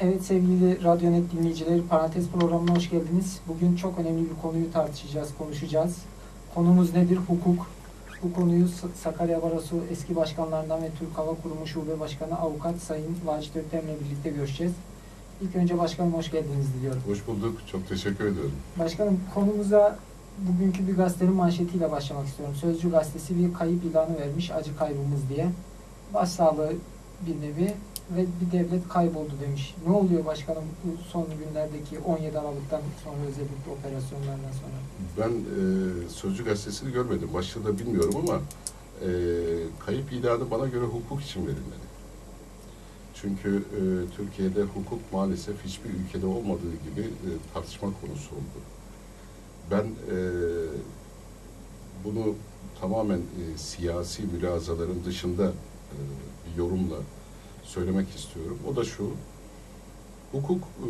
Evet sevgili Radyonet dinleyicileri parantez programına hoş geldiniz. Bugün çok önemli bir konuyu tartışacağız, konuşacağız. Konumuz nedir? Hukuk. Bu konuyu Sakarya Barosu eski başkanlarından ve Türk Hava Kurumu Şube Başkanı Avukat Sayın Vacit Öktem'le birlikte görüşeceğiz. İlk önce başkanım hoş geldiniz diliyorum. Hoş bulduk. Çok teşekkür ediyorum. Başkanım konumuza bugünkü bir gazetenin manşetiyle başlamak istiyorum. Sözcü gazetesi bir kayıp ilanı vermiş acı kaybımız diye. Başsağlığı bir nevi ve bir devlet kayboldu demiş. Ne oluyor başkanım son günlerdeki 17 Aralık'tan sonra özellikle operasyonlardan sonra? Ben e, Sözcü Gazetesi'ni görmedim. Başlığı da bilmiyorum ama e, kayıp ilanı bana göre hukuk için verilmeli. Çünkü e, Türkiye'de hukuk maalesef hiçbir ülkede olmadığı gibi e, tartışma konusu oldu. Ben e, bunu tamamen e, siyasi mülazaların dışında e, bir yorumla söylemek istiyorum. O da şu, hukuk e,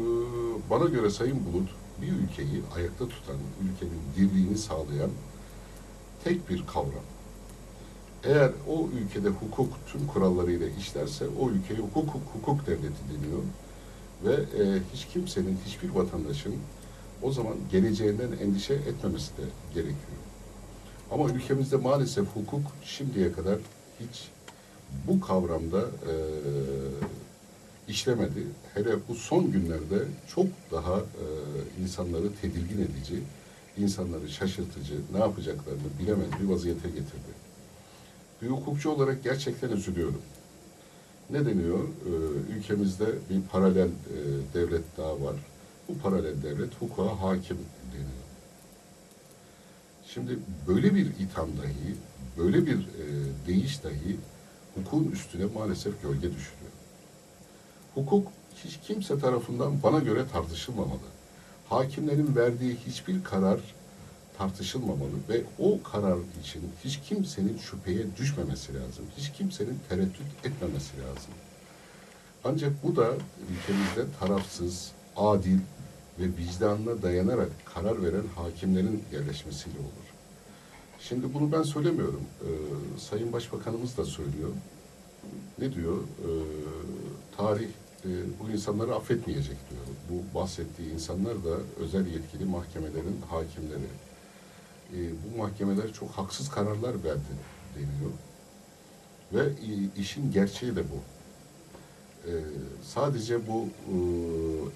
bana göre Sayın Bulut bir ülkeyi ayakta tutan, ülkenin dirliğini sağlayan tek bir kavram. Eğer o ülkede hukuk tüm kurallarıyla işlerse o ülkeye hukuk, hukuk devleti deniyor. Ve e, hiç kimsenin, hiçbir vatandaşın o zaman geleceğinden endişe etmemesi de gerekiyor. Ama ülkemizde maalesef hukuk şimdiye kadar hiç bu kavramda e, işlemedi. Hele bu son günlerde çok daha e, insanları tedirgin edici, insanları şaşırtıcı, ne yapacaklarını bilemez bir vaziyete getirdi. Bir hukukçu olarak gerçekten üzülüyorum. Ne deniyor? Ee, ülkemizde bir paralel e, devlet daha var. Bu paralel devlet hukuka hakim deniyor. Şimdi böyle bir itham dahi, böyle bir e, deyiş dahi hukukun üstüne maalesef gölge düşürüyor. Hukuk hiç kimse tarafından bana göre tartışılmamalı. Hakimlerin verdiği hiçbir karar tartışılmamalı ve o karar için hiç kimsenin şüpheye düşmemesi lazım. Hiç kimsenin tereddüt etmemesi lazım. Ancak bu da ülkemizde tarafsız, adil ve vicdanına dayanarak karar veren hakimlerin yerleşmesiyle olur. Şimdi bunu ben söylemiyorum. Ee, Sayın Başbakanımız da söylüyor. Ne diyor? Ee, tarih e, bu insanları affetmeyecek diyor. Bu bahsettiği insanlar da özel yetkili mahkemelerin hakimleri. E, bu mahkemeler çok haksız kararlar verdi deniyor. Ve e, işin gerçeği de bu. E, sadece bu e,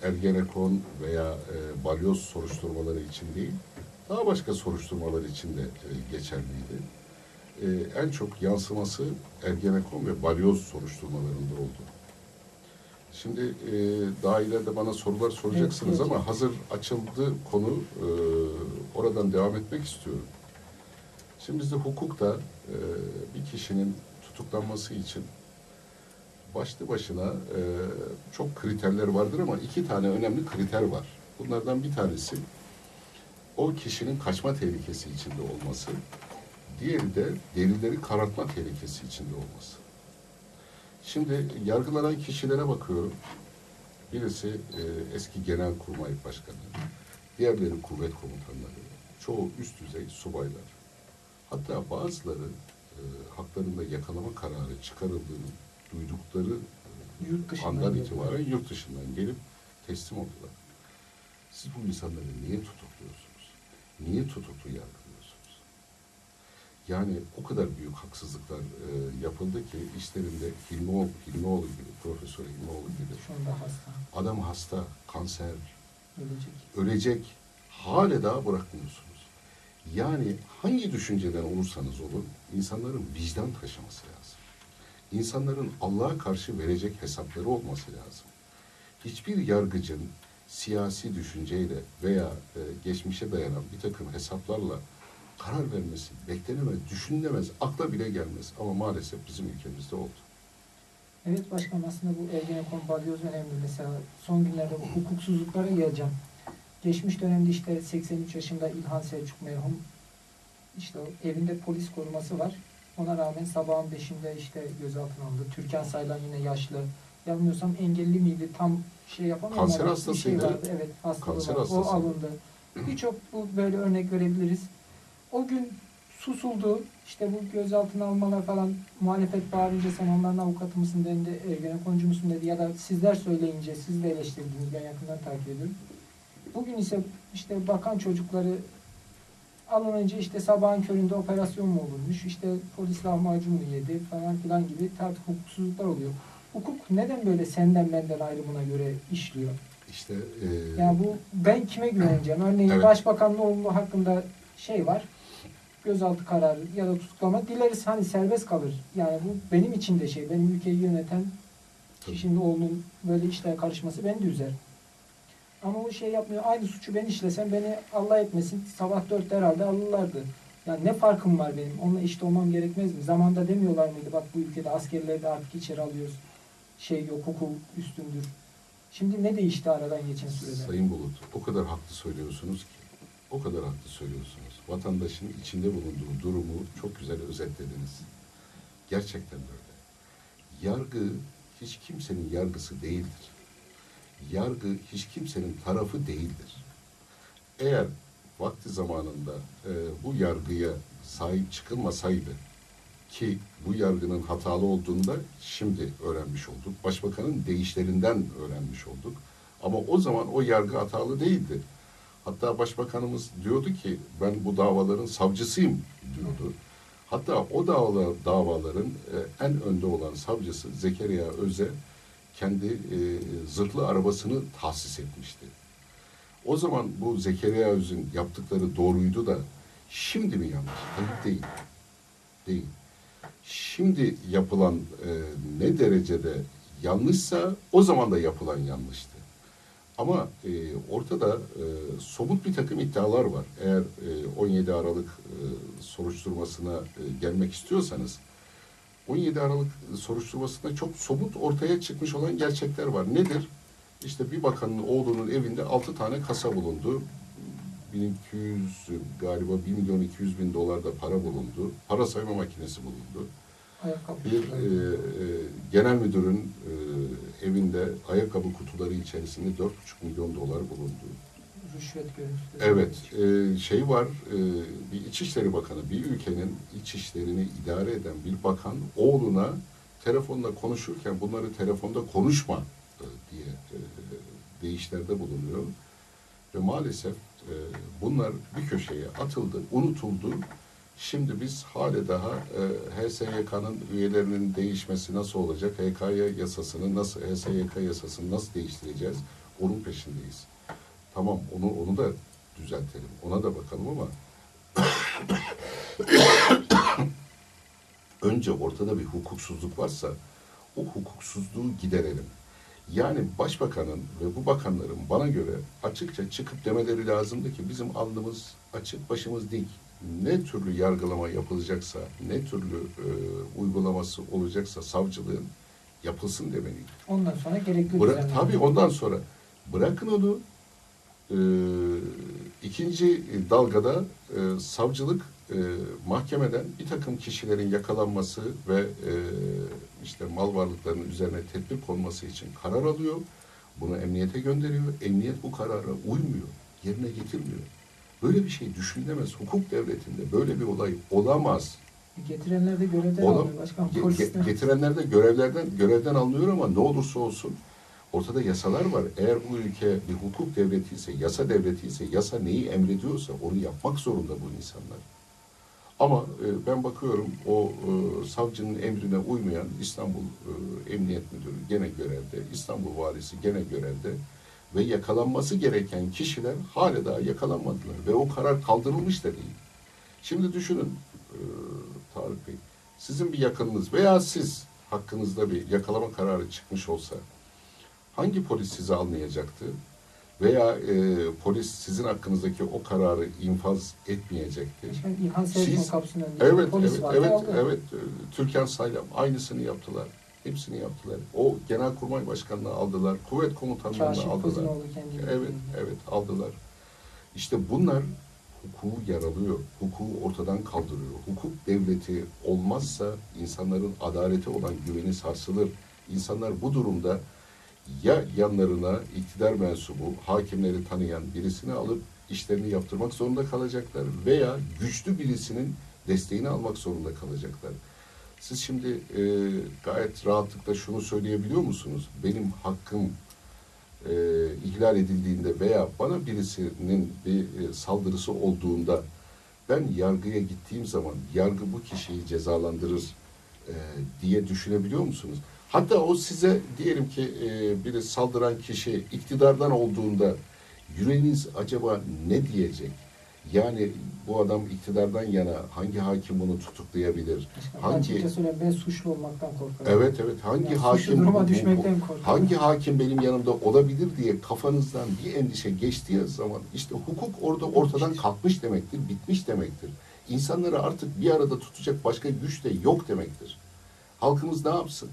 Ergenekon veya e, balyoz soruşturmaları için değil, daha başka soruşturmalar için de e, geçerliydi. E, en çok yansıması Ergenekon ve balyoz soruşturmalarında oldu. Şimdi e, daha ileride bana sorular soracaksınız Evet, ama hazır açıldı konu e, oradan devam etmek istiyorum. Şimdi bizde hukukta e, bir kişinin tutuklanması için başlı başına e, çok kriterler vardır ama iki tane önemli kriter var. Bunlardan bir tanesi o kişinin kaçma tehlikesi içinde olması, diğeri de delilleri karartma tehlikesi içinde olması. Şimdi yargılanan kişilere bakıyorum. Birisi e, eski Genelkurmay Başkanı, diğerleri kuvvet komutanları, çoğu üst düzey subaylar. Hatta bazıları e, haklarında yakalama kararı çıkarıldığını duydukları e, Yurt andan gelip- itibaren yurt dışından gelip teslim oldular. Siz bu insanları niye tutukluyorsunuz? Niye tutuklu yargılıyorsunuz? Yani o kadar büyük haksızlıklar e, yapıldı ki işlerinde Hilmioğlu, Hilmioğlu gibi, Profesör Hilmioğlu gibi Şu anda hasta, adam hasta, kanser, ölecek. ölecek hale daha bırakmıyorsunuz. Yani hangi düşünceden olursanız olun insanların vicdan taşıması lazım. İnsanların Allah'a karşı verecek hesapları olması lazım. Hiçbir yargıcın siyasi düşünceyle veya e, geçmişe dayanan bir takım hesaplarla karar vermesi beklenemez, düşünülemez, akla bile gelmez. Ama maalesef bizim ülkemizde oldu. Evet başkanım aslında bu Ergenekon balyoz önemli. Mesela son günlerde bu hukuksuzluklara geleceğim. Geçmiş dönemde işte 83 yaşında İlhan Selçuk merhum işte evinde polis koruması var. Ona rağmen sabahın 5'inde işte gözaltına alındı. Türkan Saylan yine yaşlı. Yanılmıyorsam engelli miydi? Tam şey yapamıyorum Kanser şey hastasıydı. vardı. Evet hastalığı Kanser var. O hastası. alındı. Birçok bu böyle örnek verebiliriz. O gün susuldu. İşte bu gözaltına almalar falan muhalefet bağırınca sen onların avukatı mısın dedi, Ergenekoncu musun dedi ya da sizler söyleyince siz de eleştirdiniz ben yakından takip ediyorum. Bugün ise işte bakan çocukları alınınca işte sabahın köründe operasyon mu olurmuş, işte polis lahmacun mu yedi falan filan gibi tartı hukuksuzluklar oluyor. Hukuk neden böyle senden benden ayrımına göre işliyor? İşte e, Yani bu ben kime güveneceğim? Örneğin Evet. Başbakanın oğlu hakkında şey var. Gözaltı kararı ya da tutuklama. Dileriz hani serbest kalır. Yani bu benim için de şey. Benim ülkeyi yöneten kişinin oğlunun böyle işlere karışması beni de üzer. Ama o şey yapmıyor. Aynı suçu ben işlesem beni Allah etmesin sabah dörtte herhalde alırlardı. Yani ne farkım var benim? Onunla eşit olmam gerekmez mi? Zamanda demiyorlar mıydı? Bak bu ülkede askerleri de artık içeri alıyoruz. Şey yok, hukuk üstündür. Şimdi ne değişti aradan geçen sürede? Sayın Bulut, o kadar haklı söylüyorsunuz ki, o kadar haklı söylüyorsunuz. Vatandaşın içinde bulunduğu durumu çok güzel özetlediniz. Gerçekten de öyle. Yargı hiç kimsenin yargısı değildir. Yargı hiç kimsenin tarafı değildir. Eğer vakti zamanında e, bu yargıya sahip çıkılmasaydı ki bu yargının hatalı olduğunu da şimdi öğrenmiş olduk. Başbakanın değişlerinden öğrenmiş olduk. Ama o zaman o yargı hatalı değildi. Hatta başbakanımız diyordu ki ben bu davaların savcısıyım diyordu. Hatta o davalar, davaların e, en önde olan savcısı Zekeriya Öze kendi e, zırhlı arabasını tahsis etmişti. O zaman bu Zekeriya Öz'ün yaptıkları doğruydu da şimdi mi yanlış? Hayır değil. Değil. Şimdi yapılan e, ne derecede yanlışsa o zaman da yapılan yanlıştı. Ama e, ortada e, somut bir takım iddialar var. Eğer e, 17 Aralık e, soruşturmasına e, gelmek istiyorsanız 17 Aralık soruşturmasında çok somut ortaya çıkmış olan gerçekler var. Nedir? İşte bir bakanın oğlunun evinde 6 tane kasa bulundu. 1200 galiba 1 milyon 200 bin dolar da para bulundu. Para sayma makinesi bulundu. Ayakkabı. Bir e, e, genel müdürün e, evinde ayakkabı kutuları içerisinde 4,5 milyon dolar bulundu. Rüşvet görüntüleri. Evet, e, şey var, e, bir İçişleri Bakanı, bir ülkenin iç işlerini idare eden bir bakan oğluna telefonla konuşurken bunları telefonda konuşma e, diye e, deyişlerde bulunuyor. Ve maalesef e, bunlar bir köşeye atıldı, unutuldu. Şimdi biz hale daha e, HSYK'nın üyelerinin değişmesi nasıl olacak, HKY yasasını nasıl, HSYK yasasını nasıl değiştireceğiz, onun peşindeyiz. Tamam onu onu da düzeltelim. Ona da bakalım ama önce ortada bir hukuksuzluk varsa o hukuksuzluğu giderelim. Yani başbakanın ve bu bakanların bana göre açıkça çıkıp demeleri lazımdı ki bizim alnımız açık, başımız dik. Ne türlü yargılama yapılacaksa, ne türlü e, uygulaması olacaksa savcılığın yapılsın demeliydi. Ondan sonra gerekli Bıra- tabii ondan sonra bırakın onu e, ikinci dalgada e, savcılık e, mahkemeden bir takım kişilerin yakalanması ve e, işte mal varlıklarının üzerine tedbir konması için karar alıyor. Bunu emniyete gönderiyor. Emniyet bu karara uymuyor. Yerine getirmiyor. Böyle bir şey düşünülemez. Hukuk devletinde böyle bir olay olamaz. Getirenler de görevden Oğlum, alıyor. Başkan Ge- ge- getirenler de görevlerden görevden alınıyor ama ne olursa olsun ortada yasalar var. Eğer bu ülke bir hukuk devleti ise, yasa devleti ise, yasa neyi emrediyorsa onu yapmak zorunda bu insanlar. Ama e, ben bakıyorum o e, savcının emrine uymayan İstanbul e, Emniyet Müdürü gene görevde, İstanbul Valisi gene görevde ve yakalanması gereken kişiler hala daha yakalanmadılar ve o karar kaldırılmış da değil. Şimdi düşünün e, Tarık Bey, sizin bir yakınınız veya siz hakkınızda bir yakalama kararı çıkmış olsa hangi polis sizi almayacaktı? Veya e, polis sizin hakkınızdaki o kararı infaz etmeyecekti. Başkan İlhan Selçuk'un Siz- önünde Evet, polis evet, evet, evet. e, Türkan Saylam aynısını yaptılar. Hepsini yaptılar. O Genelkurmay Başkanı'nı aldılar. Kuvvet komutanlarını Kaşif aldılar. Evet, evet aldılar. İşte bunlar hukuku yaralıyor, hukuku ortadan kaldırıyor. Hukuk devleti olmazsa insanların adalete olan güveni sarsılır. İnsanlar bu durumda ya yanlarına iktidar mensubu, hakimleri tanıyan birisini alıp işlerini yaptırmak zorunda kalacaklar veya güçlü birisinin desteğini almak zorunda kalacaklar. Siz şimdi e, gayet rahatlıkla şunu söyleyebiliyor musunuz? Benim hakkım e, ihlal edildiğinde veya bana birisinin bir e, saldırısı olduğunda ben yargıya gittiğim zaman yargı bu kişiyi cezalandırır e, diye düşünebiliyor musunuz? Hatta o size diyelim ki e, biri saldıran kişi iktidardan olduğunda yüreğiniz acaba ne diyecek? Yani bu adam iktidardan yana hangi hakim bunu tutuklayabilir? Hangi ben suçlu olmaktan korkarım. Evet evet hangi Yani hakim duruma bu- düşmekten korkarım. hangi hakim benim yanımda olabilir diye kafanızdan bir endişe geçtiği zaman işte hukuk orada ortadan kalkmış demektir, bitmiş demektir. İnsanları artık bir arada tutacak başka güç de yok demektir. Halkımız ne yapsın?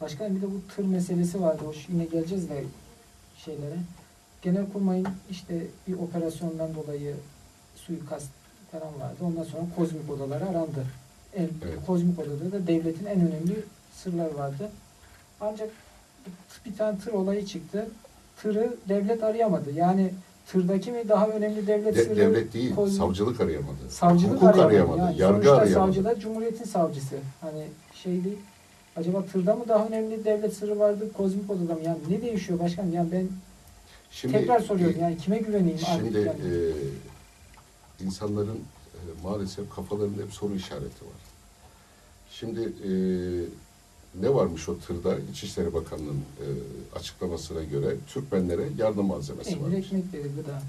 Başkanım bir de bu tır meselesi vardı. O yine geleceğiz de şeylere. Genelkurmay'ın işte bir operasyondan dolayı suikast falan vardı. Ondan sonra kozmik odaları arandı. En, Evet. Kozmik odada da devletin en önemli sırlar vardı. Ancak bir tane tır olayı çıktı. Tırı devlet arayamadı. Yani tırdaki mi daha önemli devlet De- sırrı? devlet değil, kozmik- savcılık arayamadı. Savcılık hukuk arayamadı. arayamadı, Yani yargı sonuçta arayamadı. savcı da Cumhuriyet'in savcısı. Hani şey değil. Acaba tırda mı daha önemli devlet sırrı vardı, kozmik odada mı? Yani ne değişiyor başkanım? Yani ben Şimdi, tekrar soruyorum. Yani kime güveneyim? Şimdi yani? e, insanların e, maalesef kafalarında hep soru işareti var. Şimdi e, ne varmış o tırda? İçişleri Bakanlığı'nın e, açıklamasına göre Türkmenlere yardım malzemesi Peynir, varmış. ekmekleri, gıda.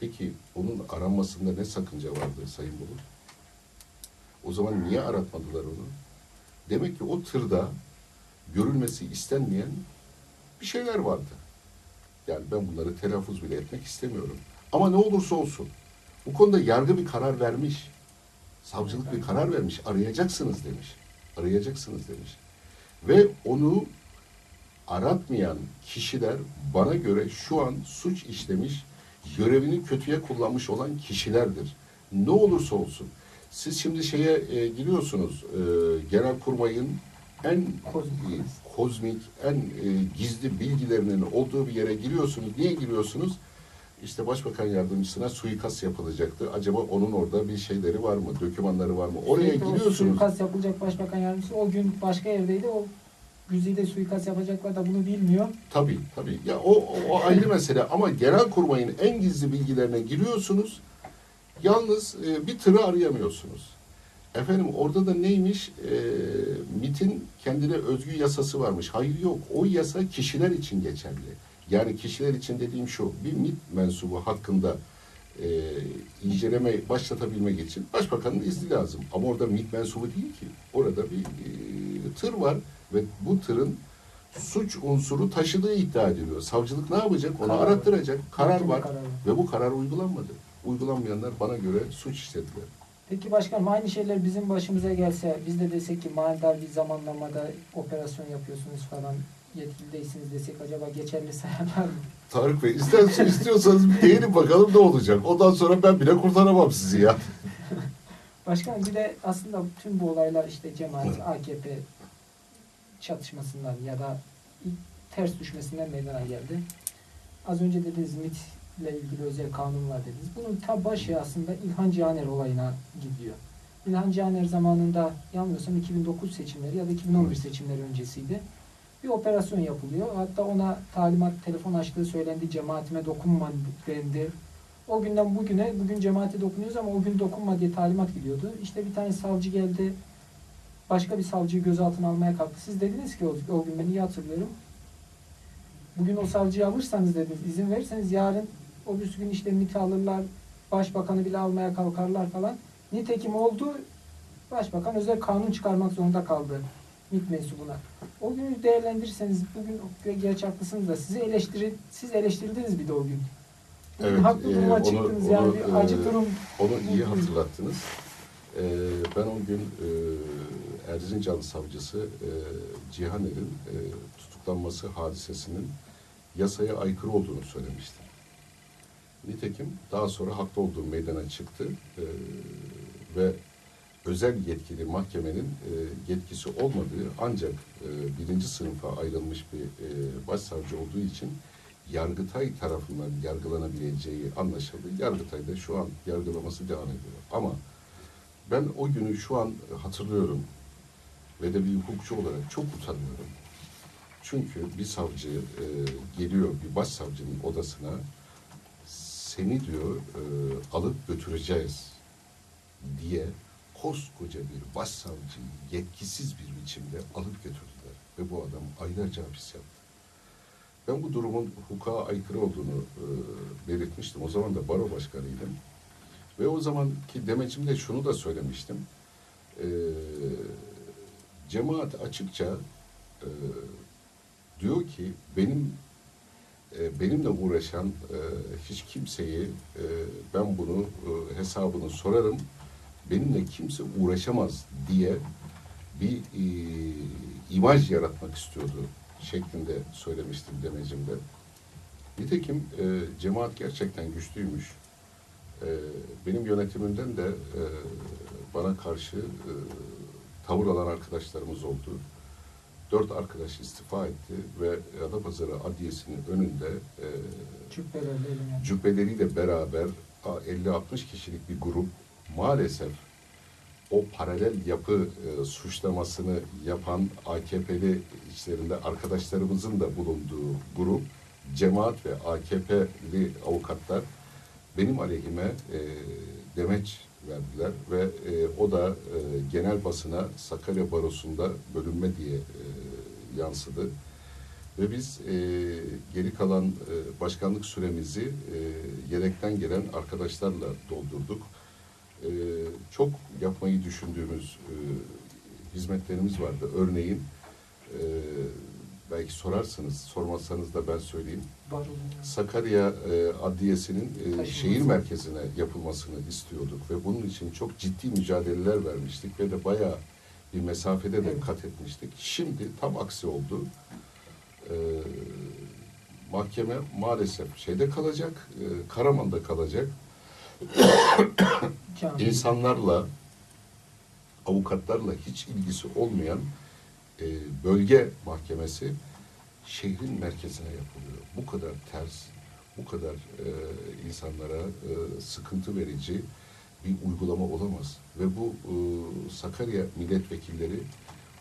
Peki onun aranmasında ne sakınca vardı Sayın Bulut? O zaman niye aratmadılar onu? Demek ki o tırda görülmesi istenmeyen bir şeyler vardı. Yani ben bunları telaffuz bile etmek istemiyorum. Ama ne olursa olsun bu konuda yargı bir karar vermiş. Savcılık bir karar vermiş. Arayacaksınız demiş. Arayacaksınız demiş. Ve onu aratmayan kişiler bana göre şu an suç işlemiş, görevini kötüye kullanmış olan kişilerdir. Ne olursa olsun. Siz şimdi şeye e, giriyorsunuz, e, Genelkurmay'ın en Kozmik. kozmik, en e, gizli bilgilerinin olduğu bir yere giriyorsunuz. Niye giriyorsunuz? İşte Başbakan Yardımcısına suikast yapılacaktı. Acaba onun orada bir şeyleri var mı, dokümanları var mı? Oraya o giriyorsunuz. Suikast yapılacak başbakan yardımcısı o gün başka yerdeydi. O Güzide suikast yapacaklar da bunu bilmiyor. Tabii tabii. Ya o, o, o ayrı mesele ama Genelkurmay'ın en gizli bilgilerine giriyorsunuz. Yalnız e, bir tırı arayamıyorsunuz. Efendim orada da neymiş? E, MIT'in kendine özgü yasası varmış. Hayır yok. O yasa kişiler için geçerli. Yani kişiler için dediğim şu. Bir MIT mensubu hakkında e, inceleme başlatabilmek için başbakanın izni lazım. Ama orada MIT mensubu değil ki. Orada bir e, tır var ve bu tırın suç unsuru taşıdığı iddia ediliyor. Savcılık ne yapacak? Onu Karar var. arattıracak. Karar Mahkeme var kararı. ve bu karar uygulanmadı. Uygulanmayanlar bana göre suç işlediler. Peki başkanım aynı şeyler bizim başımıza gelse biz de desek ki manidar bir zamanlamada operasyon yapıyorsunuz falan yetkili değilsiniz desek acaba geçerli sayarlar mı? Tarık Bey ister, istiyorsanız bir değinin bakalım ne olacak. Ondan sonra ben bile kurtaramam sizi ya. Başkanım bir de aslında tüm bu olaylar işte cemaat, AKP çatışmasından ya da ters düşmesinden meydana geldi. Az önce dediniz MIT ile ilgili özel kanun var dediniz. Bunun ta başı aslında İlhan Cihaner olayına gidiyor. İlhan Cihaner zamanında yanılmıyorsam 2009 seçimleri ya da 2011 seçimleri öncesiydi. Bir operasyon yapılıyor. Hatta ona talimat telefon açtığı söylendi. Cemaatime dokunma dendi. O günden bugüne, bugün cemaate dokunuyoruz ama o gün dokunma diye talimat gidiyordu. İşte bir tane savcı geldi, başka bir savcıyı gözaltına almaya kalktı. Siz dediniz ki o, o gün ben iyi hatırlıyorum. Bugün o savcıyı alırsanız dediniz, izin verirseniz yarın o bir gün işte MİT'i alırlar, başbakanı bile almaya kalkarlar falan. Nitekim oldu, başbakan özel kanun çıkarmak zorunda kaldı MİT mensubuna. O günü değerlendirirseniz, bugün gerçi haklısınız da sizi eleştirin, siz eleştirdiniz bir de o gün. Evet, haklı e, duruma onu- çıktınız onu, yani bir acı e, durum. Onu iyi hı. hatırlattınız. Ee, ben o gün e, Erzincan savcısı e, Cihaner'in e, tutuklanması hadisesinin yasaya aykırı olduğunu söylemiştim. Nitekim daha sonra haklı olduğu meydana çıktı e, ve özel yetkili mahkemenin e, yetkisi olmadığı ancak e, birinci sınıfa ayrılmış bir e, başsavcı olduğu için Yargıtay tarafından yargılanabileceği anlaşıldı. Yargıtay da şu an yargılaması devam ediyor. Ama Ben o günü şu an hatırlıyorum ve de bir hukukçu olarak çok utanıyorum. Çünkü bir savcı e, geliyor bir başsavcının odasına seni diyor e, alıp götüreceğiz diye koskoca bir başsavcıyı yetkisiz bir biçimde alıp götürdüler. Ve bu adam aylarca hapis yattı. Ben bu durumun hukuka aykırı olduğunu e, belirtmiştim. O zaman da baro başkanıydım. Ve o zamanki demecimde şunu da söylemiştim. E, cemaat açıkça e, diyor ki benim benimle uğraşan e, hiç kimseyi e, ben bunu e, hesabını sorarım. Benimle kimse uğraşamaz diye bir e, imaj yaratmak istiyordu şeklinde söylemiştim demecimde. Nitekim e, cemaat gerçekten güçlüymüş. E, benim yönetimimden de e, bana karşı e, tavır alan arkadaşlarımız oldu. Dört arkadaş istifa etti ve Adapazarı Adliyesi'nin önünde e, Cübbelerle eline. cübbeleriyle beraber a, 50-60 kişilik bir grup maalesef o paralel yapı e, suçlamasını yapan AKP'li içlerinde arkadaşlarımızın da bulunduğu grup, cemaat ve AKP'li avukatlar benim aleyhime e, demeç verdiler ve e, o da e, genel basına Sakarya Barosu'nda bölünme diye e, yansıdı. Ve biz e, geri kalan e, başkanlık süremizi e, yedekten gelen arkadaşlarla doldurduk. E, çok yapmayı düşündüğümüz e, hizmetlerimiz vardı. Örneğin e, belki sorarsınız, sormazsanız da ben söyleyeyim. Sakarya e, Adliyesi'nin e, Taşınması. şehir merkezine yapılmasını istiyorduk ve bunun için çok ciddi mücadeleler vermiştik ve de bayağı bir mesafede de Evet. kat etmiştik. Şimdi tam aksi oldu. E, mahkeme maalesef şeyde kalacak, e, Karaman'da kalacak. İnsanlarla, avukatlarla hiç ilgisi olmayan e, bölge mahkemesi şehrin merkezine yapılıyor. Bu kadar ters, bu kadar e, insanlara e, sıkıntı verici bir uygulama olamaz. Ve bu e, Sakarya milletvekilleri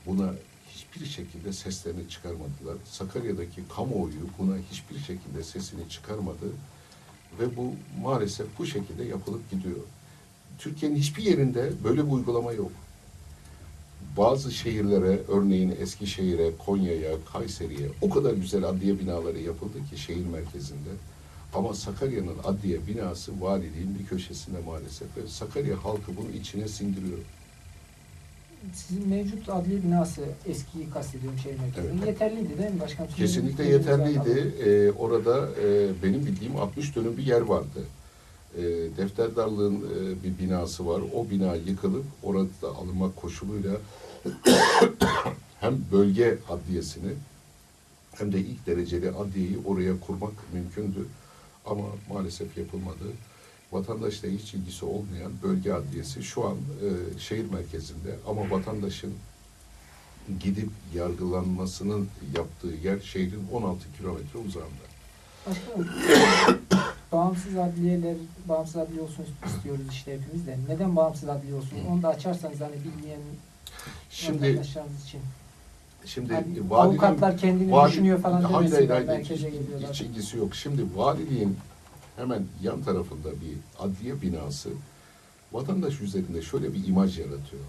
buna hiçbir şekilde seslerini çıkarmadılar. Sakarya'daki kamuoyu buna hiçbir şekilde sesini çıkarmadı. Ve bu maalesef bu şekilde yapılıp gidiyor. Türkiye'nin hiçbir yerinde böyle bir uygulama yok. Bazı şehirlere, örneğin Eskişehir'e, Konya'ya, Kayseri'ye o kadar güzel adliye binaları yapıldı ki şehir merkezinde. Ama Sakarya'nın adliye binası valiliğin bir köşesinde maalesef. Ve Sakarya halkı bunu içine sindiriyor. Sizin mevcut adliye binası eskiyi kastediyorum şehir merkezinde. Evet. Yeterliydi değil mi başkanım? Kesinlikle yeterliydi. Ee, orada e, benim bildiğim 60 dönüm bir yer vardı. E, Defterdarlığın e, bir binası var. O bina yıkılıp orada alınmak koşuluyla hem bölge adliyesini hem de ilk dereceli adliyeyi oraya kurmak mümkündü. Ama maalesef yapılmadı. Vatandaşla hiç ilgisi olmayan bölge adliyesi şu an e, şehir merkezinde ama vatandaşın gidip yargılanmasının yaptığı yer şehrin 16 kilometre uzağında. Bağımsız adliyeler, bağımsız adliye olsun istiyoruz işte hepimiz de. Neden bağımsız adliye olsun? Onu da açarsanız hani bilmeyen Şimdi için. şimdi valinin avukatlar kendini vali- düşünüyor falan hayır, hayır, demesinler, hayır, merkeze geliyorlar. hiç ilgisi yok. Şimdi valiliğin hemen yan tarafında bir adliye binası vatandaş üzerinde şöyle bir imaj yaratıyor.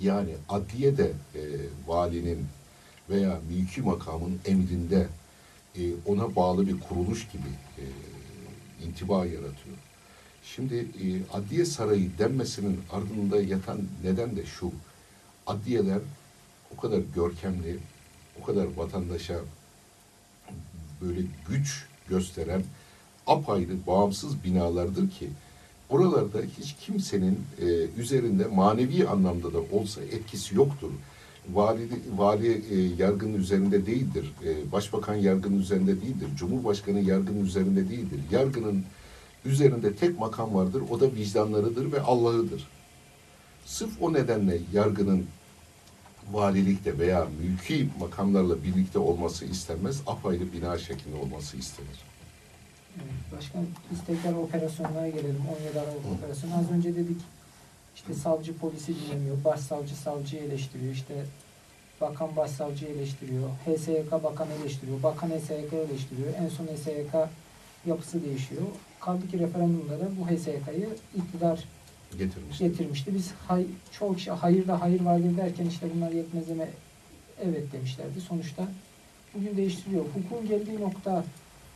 Yani adliye de e, valinin veya mülki makamın emrinde e, ona bağlı bir kuruluş gibi e, intiba yaratıyor. Şimdi e, adliye sarayı denmesinin ardında yatan neden de şu. Adliyeler o kadar görkemli, o kadar vatandaşa böyle güç gösteren apayrı bağımsız binalardır ki oralarda hiç kimsenin e, üzerinde manevi anlamda da olsa etkisi yoktur. Vali, vali e, yargının üzerinde değildir. E, başbakan yargının üzerinde değildir. Cumhurbaşkanı yargının üzerinde değildir. Yargının üzerinde tek makam vardır. O da vicdanlarıdır ve Allah'ıdır. Sırf o nedenle yargının valilikte veya mülki makamlarla birlikte olması istenmez. Apayrı bina şeklinde olması istenir. Başkan biz tekrar operasyonlara gelelim. 17 Aralık operasyonu. Az önce dedik İşte savcı polisi dinlemiyor, başsavcı savcıyı eleştiriyor, işte bakan başsavcıyı eleştiriyor, HSYK bakan eleştiriyor, bakan HSYK eleştiriyor, en son HSYK yapısı değişiyor. Kaldı ki referandumda da bu HSYK'yı iktidar Getirmiş. getirmişti. Biz hay, çoğu kişi hayırda hayır vardır derken işte bunlar yetmezleme evet demişlerdi. Sonuçta bugün değiştiriyor. Hukukun geldiği nokta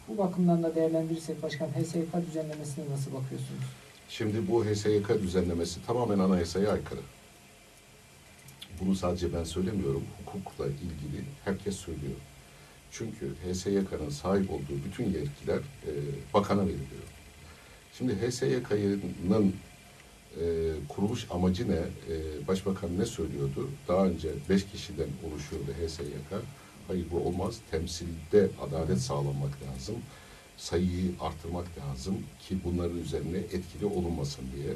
bu bakımdan da değerlendirirsek başkan HSYK düzenlemesine nasıl bakıyorsunuz? Şimdi bu HSYK düzenlemesi tamamen anayasaya aykırı. Bunu sadece ben söylemiyorum. Hukukla ilgili herkes söylüyor. Çünkü HSYK'nın sahip olduğu bütün yetkiler e, bakana veriliyor. Şimdi HSYK'nın e, kuruluş amacı ne? E, Başbakan ne söylüyordu? Daha önce beş kişiden oluşuyordu HSYK. Hayır bu olmaz. Temsilde adalet sağlanmak lazım. Sayıyı arttırmak lazım ki bunların üzerine etkili olunmasın diye.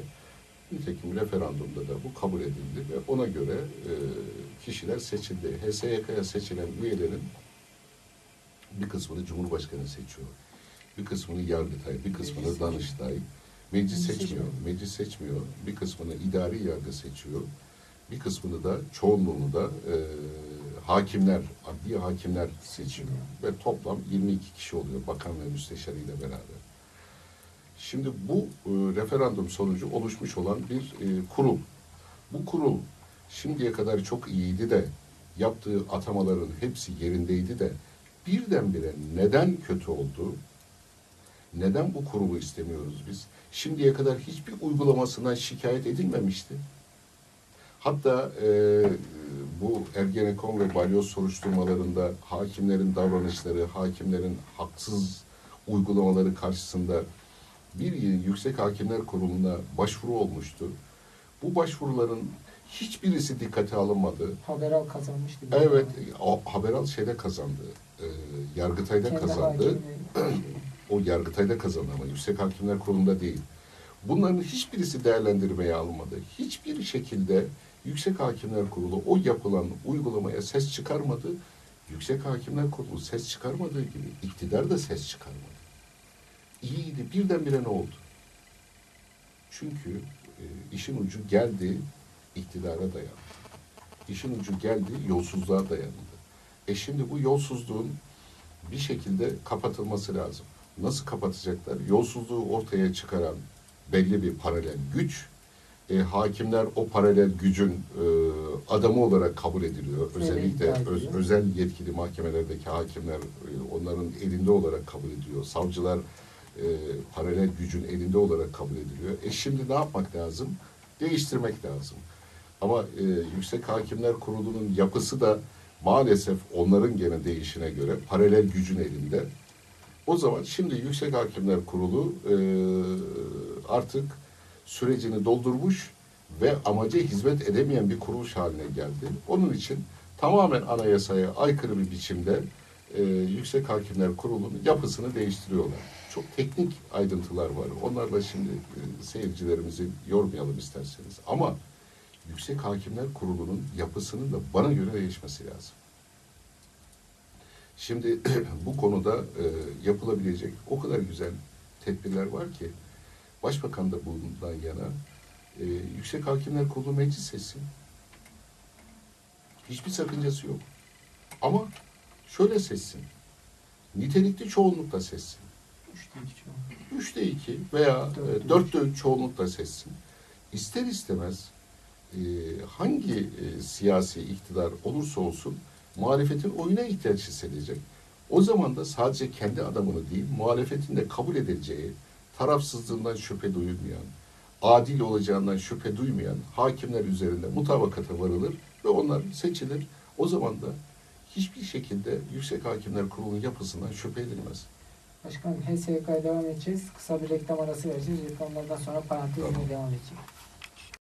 Nitekim referandumda da bu kabul edildi ve ona göre e, kişiler seçildi. HSYK'ya seçilen üyelerin bir kısmını Cumhurbaşkanı seçiyor. Bir kısmını Yargıtay, bir kısmını Danıştay. Meclis seçmiyor. Meclis seçmiyor. Bir kısmını idari yargı seçiyor. Bir kısmını da çoğunluğunu da e, hakimler, adli hakimler seçiyor. Ve toplam 22 kişi oluyor bakan ve müsteşarıyla beraber. Şimdi bu e, referandum sonucu oluşmuş olan bir e, kurul. Bu kurul şimdiye kadar çok iyiydi de yaptığı atamaların hepsi yerindeydi de birdenbire neden kötü oldu? Neden bu kurulu istemiyoruz biz? Şimdiye kadar hiçbir uygulamasından şikayet edilmemişti. Hatta e, bu Ergenekon ve Balyoz soruşturmalarında hakimlerin davranışları, hakimlerin haksız uygulamaları karşısında bir Yüksek Hakimler Kurulu'na başvuru olmuştu. Bu başvuruların hiçbirisi dikkate alınmadı. Haberal kazanmıştı. Evet, o Haberal şeyde kazandı. E, Yargıtay'da Kendi kazandı. O Yargıtay'da kazandı ama Yüksek Hakimler Kurulu'nda değil. Bunların hiçbirisi değerlendirmeye alınmadı. Hiçbir şekilde Yüksek Hakimler Kurulu o yapılan uygulamaya ses çıkarmadı. Yüksek Hakimler Kurulu ses çıkarmadığı gibi iktidar da ses çıkarmadı. İyiydi. Birdenbire ne oldu? Çünkü e, işin ucu geldi, iktidara dayandı. İşin ucu geldi, yolsuzluğa dayandı. E şimdi bu yolsuzluğun bir şekilde kapatılması lazım. Nasıl kapatacaklar? Yolsuzluğu ortaya çıkaran belli bir paralel güç. E, hakimler o paralel gücün e, adamı olarak kabul ediliyor. Özellikle öz- özel yetkili mahkemelerdeki hakimler e, onların elinde olarak kabul ediliyor. Savcılar e, paralel gücün elinde olarak kabul ediliyor. E şimdi ne yapmak lazım? Değiştirmek lazım. Ama e, Yüksek Hakimler Kurulu'nun yapısı da maalesef onların gene değişine göre paralel gücün elinde. O zaman şimdi Yüksek Hakimler Kurulu e, artık sürecini doldurmuş ve amaca hizmet edemeyen bir kuruluş haline geldi. Onun için tamamen anayasaya aykırı bir biçimde e, Yüksek Hakimler Kurulu'nun yapısını değiştiriyorlar. Çok teknik ayrıntılar var. Onlarla şimdi e, seyircilerimizi yormayalım isterseniz. Ama Yüksek Hakimler Kurulu'nun yapısının da bana göre değişmesi lazım. Şimdi bu konuda e, yapılabilecek o kadar güzel tedbirler var ki Başbakan da bundan yana e, Yüksek Hakimler Kurulu meclis seçsin. Hiçbir sakıncası yok. Ama şöyle seçsin. Nitelikli çoğunlukla seçsin. Üçte iki çoğunluk. Üçte iki veya e, dörtte üç çoğunlukla seçsin. İster istemez e, hangi e, siyasi iktidar olursa olsun muhalefetin oyuna ihtiyaç hissedecek. O zaman da sadece kendi adamını değil, muhalefetin de kabul edileceği, tarafsızlığından şüphe duyulmayan, adil olacağından şüphe duymayan hakimler üzerinde mutabakata varılır ve onlar seçilir. O zaman da hiçbir şekilde Yüksek Hakimler Kurulu'nun yapısından şüphe edilmez. Başkanım HSYK'ya devam edeceğiz. Kısa bir reklam arası vereceğiz. Reklamlardan sonra parantezine Tamam. devam edeceğiz.